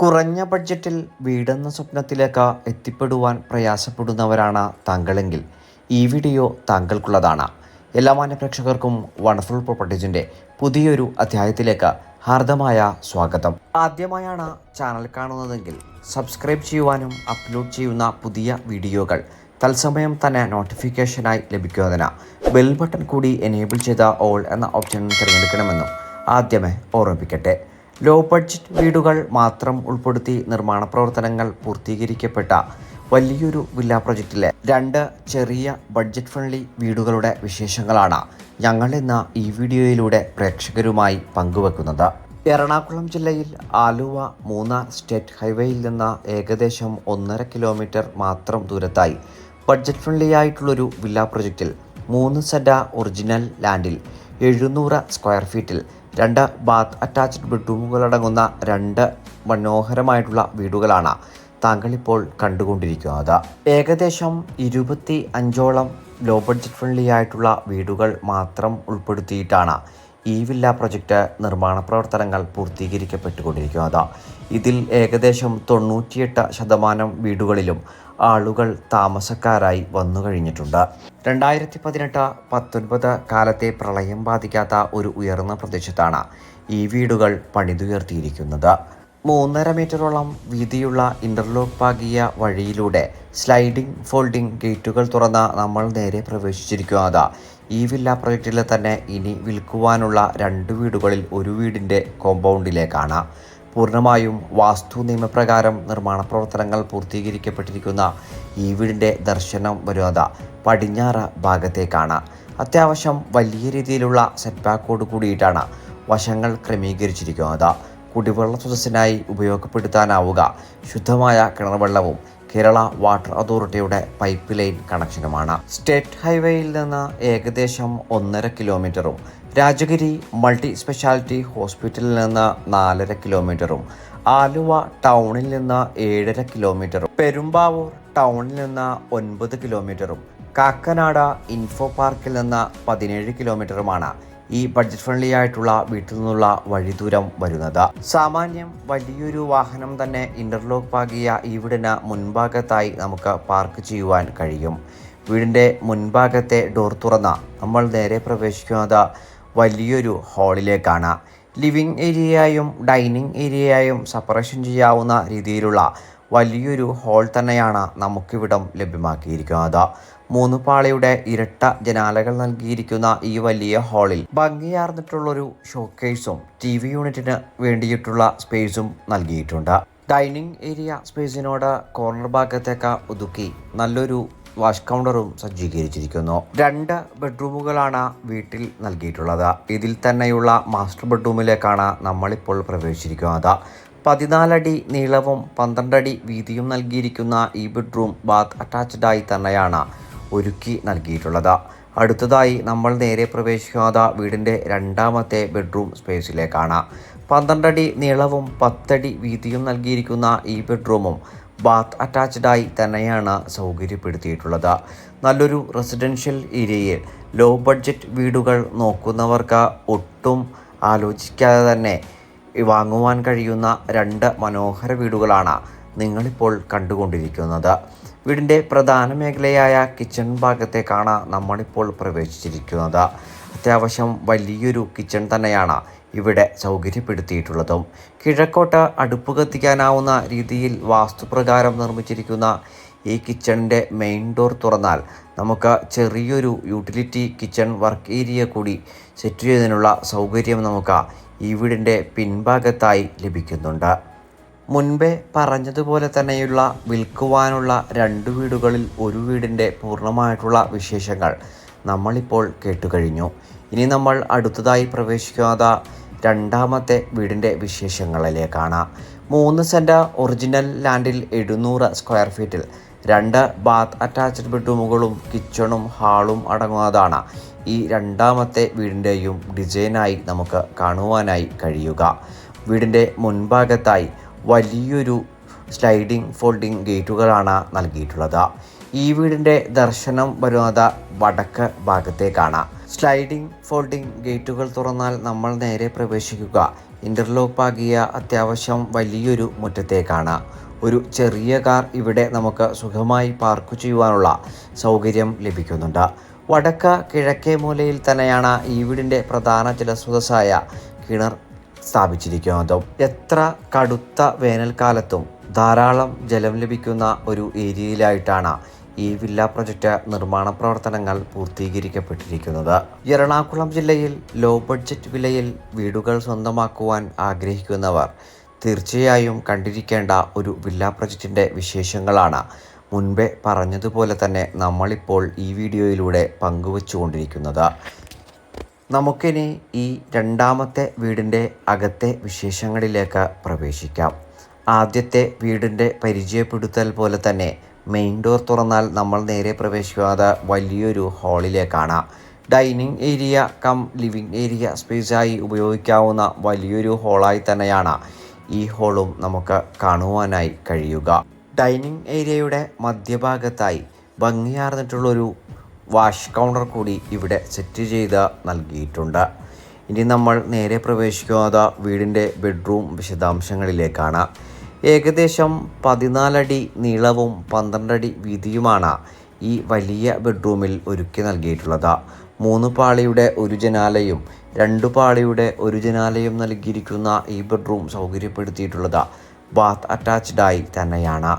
കുറഞ്ഞ ബഡ്ജറ്റിൽ വീടെന്ന സ്വപ്നത്തിലേക്ക് എത്തിപ്പെടുവാൻ പ്രയാസപ്പെടുന്നവരാണ് താങ്കളെങ്കിൽ ഈ വീഡിയോ താങ്കൾക്കുള്ളതാണ്. എല്ലാ മാന്യപ്രേക്ഷകർക്കും വണ്ടർഫുൾ പ്രോപ്പർട്ടീസിന്റെ പുതിയൊരു അധ്യായത്തിലേക്ക് ഹാർദമായ സ്വാഗതം. ആദ്യമായാണ് ചാനൽ കാണുന്നതെങ്കിൽ സബ്സ്ക്രൈബ് ചെയ്യുവാനും അപ്ലോഡ് ചെയ്യുന്ന പുതിയ വീഡിയോകൾ തത്സമയം തന്നെ നോട്ടിഫിക്കേഷനായി ലഭിക്കുന്നതിന് ബെൽ ബട്ടൺ കൂടി എനേബിൾ ചെയ്ത ഓൾ എന്ന ഓപ്ഷൻ തിരഞ്ഞെടുക്കണമെന്നും ആദ്യമേ ഓർമ്മിപ്പിക്കട്ടെ. ലോ ബഡ്ജറ്റ് വീടുകൾ മാത്രം ഉൾപ്പെടുത്തി നിർമ്മാണ പ്രവർത്തനങ്ങൾ പൂർത്തീകരിക്കപ്പെട്ട വലിയൊരു വില്ല പ്രൊജക്റ്റിലെ രണ്ട് ചെറിയ ബഡ്ജറ്റ് ഫ്രണ്ട്ലി വീടുകളുടെ വിശേഷങ്ങളാണ് ഞങ്ങൾ ഇന്ന് ഈ വീഡിയോയിലൂടെ പ്രേക്ഷകരുമായി പങ്കുവെക്കുന്നത്. എറണാകുളം ജില്ലയിൽ ആലുവ മൂന്നാർ സ്റ്റേറ്റ് ഹൈവേയിൽ നിന്ന് ഏകദേശം ഒന്നര കിലോമീറ്റർ മാത്രം ദൂരത്തായി ബഡ്ജറ്റ് ഫ്രണ്ട്ലി ആയിട്ടുള്ളൊരു വില്ല പ്രൊജക്റ്റിൽ മൂന്ന് സെഡ ഒറിജിനൽ ലാൻഡിൽ എഴുന്നൂറ് സ്ക്വയർ ഫീറ്റിൽ രണ്ട് ബാത്ത് അറ്റാച്ച്ഡ് ബെഡ്റൂമുകളടങ്ങുന്ന രണ്ട് മനോഹരമായിട്ടുള്ള വീടുകളാണ് താങ്കൾ ഇപ്പോൾ കണ്ടുകൊണ്ടിരിക്കുന്നത്. ഏകദേശം ഇരുപത്തി അഞ്ചോളം ലോ ബഡ്ജറ്റ് ഫ്രണ്ട്ലി ആയിട്ടുള്ള വീടുകൾ മാത്രം ഉൾപ്പെടുത്തിയിട്ടാണ് ഈ വില്ല പ്രൊജക്റ്റ് നിർമ്മാണ പ്രവർത്തനങ്ങൾ പൂർത്തീകരിക്കപ്പെട്ടുകൊണ്ടിരിക്കുന്നത് ഇതിൽ ഏകദേശം തൊണ്ണൂറ്റിയെട്ട് ശതമാനം വീടുകളിലും ആളുകൾ താമസക്കാരായി വന്നു കഴിഞ്ഞിട്ടുണ്ട്. രണ്ടായിരത്തി പതിനെട്ട് പത്തൊൻപത് കാലത്തെ പ്രളയം ബാധിക്കാത്ത ഒരു ഉയർന്ന പ്രദേശത്താണ് ഈ വീടുകൾ പണിതുയർത്തിയിരിക്കുന്നത്. മൂന്നര മീറ്ററോളം വീതിയുള്ള ഇന്റർലോക്ക് പാകിയ വഴിയിലൂടെ സ്ലൈഡിംഗ് ഫോൾഡിംഗ് ഗേറ്റുകൾ തുറന്ന നമ്മൾ നേരെ പ്രവേശിച്ചിരിക്കുന്നത് ഈ വില്ല പ്രൊജക്റ്റിൽ തന്നെ ഇനി വിൽക്കുവാനുള്ള രണ്ട് വീടുകളിൽ ഒരു വീടിന്റെ കോമ്പൗണ്ടിലേക്കാണ്. പൂർണമായും വാസ്തു നിയമപ്രകാരം നിർമ്മാണ പ്രവർത്തനങ്ങൾ പൂർത്തീകരിക്കപ്പെട്ടിരിക്കുന്ന ഈ വീടിന്റെ ദർശനം വരുന്നത് പടിഞ്ഞാറ് ഭാഗത്തേക്കാണ്. അത്യാവശ്യം വലിയ രീതിയിലുള്ള സെറ്റ് ബാക്കോട് കൂടിയിട്ടാണ് വശങ്ങൾ ക്രമീകരിച്ചിരിക്കുന്നത്. കുടിവെള്ള സ്രോതസ്സിനായി ഉപയോഗപ്പെടുത്താനാവുക. ശുദ്ധമായ കിണർവെള്ളവും കേരള വാട്ടർ അതോറിറ്റിയുടെ പൈപ്പ് ലൈൻ കണക്ഷനുമാണ്. സ്റ്റേറ്റ് ഹൈവേയിൽ നിന്ന് ഏകദേശം ഒന്നര കിലോമീറ്ററും രാജഗിരി മൾട്ടി സ്പെഷ്യാലിറ്റി ഹോസ്പിറ്റലിൽ നിന്ന് നാലര കിലോമീറ്ററും ആലുവ ടൗണിൽ നിന്ന് ഏഴര കിലോമീറ്ററും പെരുമ്പാവൂർ ടൗണിൽ നിന്ന് ഒൻപത് കിലോമീറ്ററും കാക്കനാട് ഇൻഫോ പാർക്കിൽ നിന്ന് പതിനേഴ് കിലോമീറ്ററുമാണ് ഈ ബഡ്ജറ്റ് ഫ്രണ്ട്ലി ആയിട്ടുള്ള വീട്ടിൽ നിന്നുള്ള വഴിദൂരം വരുന്നത്. സാമാന്യം വലിയൊരു വാഹനം തന്നെ ഇന്റർലോക്ക് പാകിയ ഈ വീടിന് മുൻഭാഗത്തായി നമുക്ക് പാർക്ക് ചെയ്യുവാൻ കഴിയും. വീടിന്റെ മുൻഭാഗത്തെ ഡോർ തുറന്ന നമ്മൾ നേരെ പ്രവേശിക്കുന്നത് വലിയൊരു ഹാളിലേക്കാണ് ലിവിംഗ് ഏരിയയായും ഡൈനിങ് ഏരിയയായും സെപ്പറേഷൻ ചെയ്യാവുന്ന രീതിയിലുള്ള വലിയൊരു ഹാൾ തന്നെയാണ് നമുക്കിവിടം ലഭ്യമാക്കിയിരിക്കുന്നത്. മൂന്ന് പാളിയുടെ ഇരട്ട ജനാലകൾ നൽകിയിരിക്കുന്ന ഈ വലിയ ഹാളിൽ ഭംഗിയാർന്നിട്ടുള്ളൊരു ഷോക്കേഴ്സും ടി വി യൂണിറ്റിന് വേണ്ടിയിട്ടുള്ള സ്പേസും നൽകിയിട്ടുണ്ട്. ഡൈനിങ് ഏരിയ സ്പേസിനോട് കോർണർ ഭാഗത്തേക്ക് ഒതുക്കി നല്ലൊരു വാഷ് കൗണ്ടറും സജ്ജീകരിച്ചിരിക്കുന്നു. രണ്ട് ബെഡ്റൂമുകളാണ് വീട്ടിൽ നൽകിയിട്ടുള്ളത്. ഇതിൽ തന്നെയുള്ള മാസ്റ്റർ ബെഡ്റൂമിലേക്കാണ് നമ്മളിപ്പോൾ പ്രവേശിച്ചിരിക്കുന്നത്. പതിനാലടി നീളവും പന്ത്രണ്ടടി വീതിയും നൽകിയിരിക്കുന്ന ഈ ബെഡ്റൂം ബാത്ത് അറ്റാച്ച്ഡായി തന്നെയാണ് ഒരുക്കി നൽകിയിട്ടുള്ളത്. അടുത്തതായി നമ്മൾ നേരെ പ്രവേശിക്കാതെ വീടിന്റെ രണ്ടാമത്തെ ബെഡ്റൂം സ്പേസിലേക്കാണ്. പന്ത്രണ്ടടി നീളവും പത്തടി വീതിയും നൽകിയിരിക്കുന്ന ഈ ബെഡ്റൂമും ബാത്ത് അറ്റാച്ച്ഡായി തന്നെയാണ് സൗകര്യപ്പെടുത്തിയിട്ടുള്ളത്. നല്ലൊരു റെസിഡൻഷ്യൽ ഏരിയയിൽ ലോ ബഡ്ജറ്റ് വീടുകൾ നോക്കുന്നവർക്ക് ഒട്ടും ആലോചിക്കാതെ തന്നെ വാങ്ങുവാൻ കഴിയുന്ന രണ്ട് മനോഹര വീടുകളാണ് നിങ്ങളിപ്പോൾ കണ്ടുകൊണ്ടിരിക്കുന്നത്. വീടിന്റെ പ്രധാന മേഖലയായ കിച്ചൺ ഭാഗത്തേക്കാണ് നമ്മളിപ്പോൾ പ്രവേശിച്ചിരിക്കുന്നത്. അത്യാവശ്യം വലിയൊരു കിച്ചൺ തന്നെയാണ് ഇവിടെ സൗകര്യപ്പെടുത്തിയിട്ടുള്ളതും. കിഴക്കോട്ട് അടുപ്പ് കത്തിക്കാനാവുന്ന രീതിയിൽ വാസ്തുപ്രകാരം നിർമ്മിച്ചിരിക്കുന്ന ഈ കിച്ചണിന്റെ മെയിൻ ഡോർ തുറന്നാൽ നമുക്ക് ചെറിയൊരു യൂട്ടിലിറ്റി കിച്ചൺ വർക്ക് ഏരിയ കൂടി സെറ്റ് ചെയ്യുന്നതിനുള്ള സൗകര്യം നമുക്ക് ഈ വീടിന്റെ പിൻഭാഗത്തായി ലഭിക്കുന്നുണ്ട്. മുൻപേ പറഞ്ഞതുപോലെ തന്നെയുള്ള വിൽക്കുവാനുള്ള രണ്ട് വീടുകളിൽ ഒരു വീടിന്റെ പൂർണമായിട്ടുള്ള വിശേഷങ്ങൾ നമ്മളിപ്പോൾ കേട്ടുകഴിഞ്ഞു. ഇനി നമ്മൾ അടുത്തതായി പ്രവേശിക്കാത്ത രണ്ടാമത്തെ വീടിന്റെ വിശേഷങ്ങളിലേക്കാണ്. മൂന്ന് സെന്റ് ഒറിജിനൽ ലാൻഡിൽ എഴുന്നൂറ് സ്ക്വയർ ഫീറ്റിൽ രണ്ട് ബാത്ത് അറ്റാച്ച്ഡ് ബെഡ്റൂമുകളും കിച്ചണും ഹാളും അടങ്ങുന്നതാണ് ഈ രണ്ടാമത്തെ വീടിന്റെയും ഡിസൈനായി നമുക്ക് കാണുവാനായി കഴിയുക. വീടിന്റെ മുൻഭാഗത്തായി വലിയൊരു സ്ലൈഡിംഗ് ഫോൾഡിംഗ് ഗേറ്റുകളാണ് നൽകിയിട്ടുള്ളത്. ഈ വീടിന്റെ ദർശനം വരുന്നത് വടക്ക് ഭാഗത്തേക്കാണ്. സ്ലൈഡിംഗ് ഫോൾഡിംഗ് ഗേറ്റുകൾ തുറന്നാൽ നമ്മൾ നേരെ പ്രവേശിക്കുക. ഇന്റർലോക്ക് പാകിയ അത്യാവശ്യം വലിയൊരു മുറ്റത്തേക്കാണ്. ഒരു ചെറിയ കാർ ഇവിടെ നമുക്ക് സുഖമായി പാർക്ക് ചെയ്യുവാനുള്ള സൗകര്യം ലഭിക്കുന്നുണ്ട്. വടക്ക കിഴക്കേ മൂലയിൽ തന്നെയാണ് ഈ വീടിന്റെ പ്രധാന ജലസ്രോതസ്സായ കിണർ സ്ഥാപിച്ചിരിക്കുന്നതും എത്ര കടുത്ത വേനൽക്കാലത്തും ധാരാളം ജലം ലഭിക്കുന്ന ഒരു ഏരിയയിലായിട്ടാണ് ഈ വില്ല പ്രൊജക്റ്റ് നിർമ്മാണ പ്രവർത്തനങ്ങൾ പൂർത്തീകരിക്കപ്പെട്ടിരിക്കുന്നത്. എറണാകുളം ജില്ലയിൽ ലോ ബഡ്ജറ്റ് വിലയിൽ വീടുകൾ സ്വന്തമാക്കുവാൻ ആഗ്രഹിക്കുന്നവർ തീർച്ചയായും കണ്ടിരിക്കേണ്ട ഒരു വില്ല പ്രൊജക്റ്റിന്റെ വിശേഷങ്ങളാണ്. മുൻപേ പറഞ്ഞതുപോലെ തന്നെ നമ്മളിപ്പോൾ ഈ വീഡിയോയിലൂടെ പങ്കുവച്ചുകൊണ്ടിരിക്കുന്നത്. നമുക്കിനി ഈ രണ്ടാമത്തെ വീടിന്റെ അകത്തെ വിശേഷങ്ങളിലേക്ക് പ്രവേശിക്കാം. ആദ്യത്തെ വീടിന്റെ പരിചയപ്പെടുത്തൽ പോലെ തന്നെ മെയിൻ ഡോർ തുറന്നാൽ നമ്മൾ നേരെ പ്രവേശിക്കാതെ വലിയൊരു ഹാളിലേക്കാണ് dining area cum living area സ്പേസായി ഉപയോഗിക്കാവുന്ന വലിയൊരു ഹാളായി തന്നെയാണ് ഈ ഹാളും നമുക്ക് കാണുവാനായി കഴിയുക. ഡൈനിങ് ഏരിയയുടെ മധ്യഭാഗത്തായി ഭംഗിയാർന്നിട്ടുള്ളൊരു വാഷ് കൗണ്ടർ കൂടി ഇവിടെ സെറ്റ് ചെയ്ത് നൽകിയിട്ടുണ്ട്. ഇനി നമ്മൾ നേരെ പ്രവേശിക്കുന്നത് വീടിന്റെ ബെഡ്റൂം വിശദാംശങ്ങളിലേക്കാണ്. ഏകദേശം പതിനാലടി നീളവും പന്ത്രണ്ടടി വീതിയുമാണ് ഈ വലിയ ബെഡ്റൂമിൽ ഒരുക്കി നൽകിയിട്ടുള്ളത്. മൂന്ന് പാളിയുടെ ഒരു ജനാലയും രണ്ട് പാളിയുടെ ഒരു ജനാലയും നൽകിയിരിക്കുന്ന ഈ ബെഡ്റൂം സൗകര്യപ്പെടുത്തിയിട്ടുള്ളത് ബാത്ത് അറ്റാച്ച്ഡായി തന്നെയാണ്.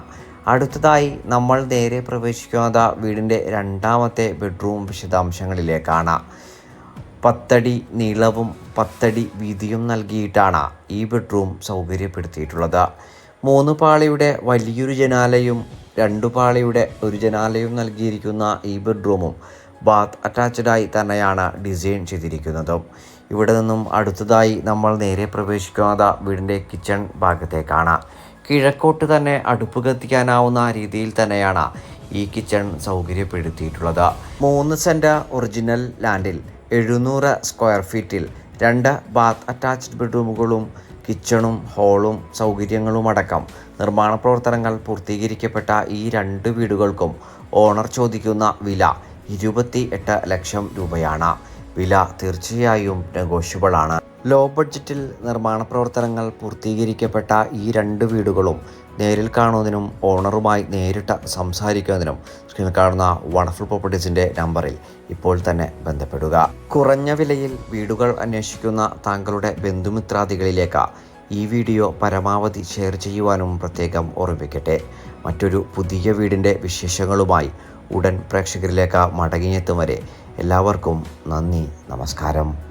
അടുത്തതായി നമ്മൾ നേരെ പ്രവേശിക്കുന്നത് വീടിന്റെ രണ്ടാമത്തെ ബെഡ്റൂം വിശദാംശങ്ങളിലേക്കാണ്. പത്തടി നീളവും പത്തടി വീതിയും നൽകിയിട്ടാണ് ഈ ബെഡ്റൂം സൗകര്യപ്പെടുത്തിയിട്ടുള്ളത്. മൂന്ന് പാളിയുടെ വലിയൊരു ജനാലയും രണ്ടു പാളിയുടെ ഒരു ജനാലയും നൽകിയിരിക്കുന്ന ഈ ബെഡ്റൂമും ബാത്ത് അറ്റാച്ച്ഡായി തന്നെയാണ് ഡിസൈൻ ചെയ്തിരിക്കുന്നതും. ഇവിടെ നിന്നും അടുത്തതായി നമ്മൾ നേരെ പ്രവേശിക്കുന്നത് വീടിന്റെ കിച്ചൺ ഭാഗത്തേക്കാണ്. കിഴക്കോട്ട് തന്നെ അടുപ്പ് കത്തിക്കാനാവുന്ന രീതിയിൽ തന്നെയാണ് ഈ കിച്ചൺ സൗകര്യപ്പെടുത്തിയിട്ടുള്ളത്. മൂന്ന് സെന്റ് ഒറിജിനൽ ലാൻഡിൽ എഴുന്നൂറ് സ്ക്വയർ ഫീറ്റിൽ രണ്ട് ബാത്ത് അറ്റാച്ച്ഡ് ബെഡ്റൂമുകളും കിച്ചണും ഹോളും സൗകര്യങ്ങളും അടക്കം നിർമ്മാണ പ്രവർത്തനങ്ങൾ പൂർത്തീകരിക്കപ്പെട്ട ഈ രണ്ട് വീടുകൾക്കും ഓണർ ചോദിക്കുന്ന വില ഇരുപത്തി എട്ട് ലക്ഷം രൂപയാണ്. വില തീർച്ചയായും നെഗോഷ്യബിൾ ആണ് ലോ ബഡ്ജറ്റിൽ നിർമ്മാണ പ്രവർത്തനങ്ങൾ പൂർത്തീകരിക്കപ്പെട്ട ഈ രണ്ട് വീടുകളും നേരിൽ കാണുന്നതിനും ഓണറുമായി നേരിട്ട് സംസാരിക്കുന്നതിനും സ്ക്രീനിൽ കാണുന്ന വണ്ടർഫുൾ പ്രോപ്പർട്ടീസിന്റെ നമ്പറിൽ ഇപ്പോൾ തന്നെ ബന്ധപ്പെടുക. കുറഞ്ഞ വിലയിൽ വീടുകൾ അന്വേഷിക്കുന്ന താങ്കളുടെ ബന്ധുമിത്രാദികളിലേക്ക് ഈ വീഡിയോ പരമാവധി ഷെയർ ചെയ്യുവാനും പ്രത്യേകം ഓർമ്മിപ്പിക്കട്ടെ. മറ്റൊരു പുതിയ വീടിന്റെ വിശേഷങ്ങളുമായി ഉടൻ പ്രേക്ഷകരിലേക്ക് മടങ്ങിയെത്തും വരെ എല്ലാവർക്കും നന്ദി നമസ്കാരം.